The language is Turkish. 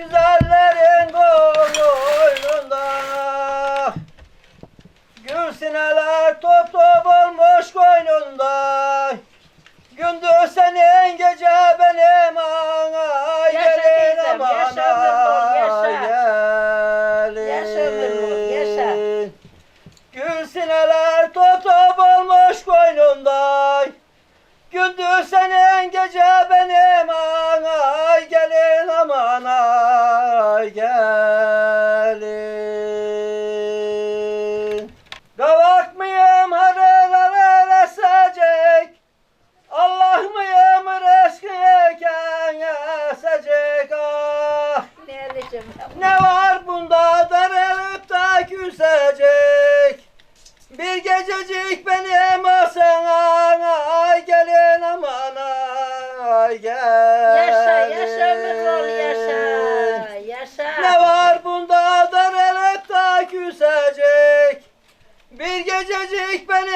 güzellerin koynunda Gülsineler top top olmuş koynunda. Gündüz senin gece benim ana Yaşa gelin amana gelin Yaşa ömür. Gülsineler top top gelin. Kavak mıyım harılar esecek Allah mıyım rızkıyken esecek ah! Ne var bunda darılıp da küsecek Bir gececik benim asana ay gelin aman ay gelin Yaşa, yaşa gececik benim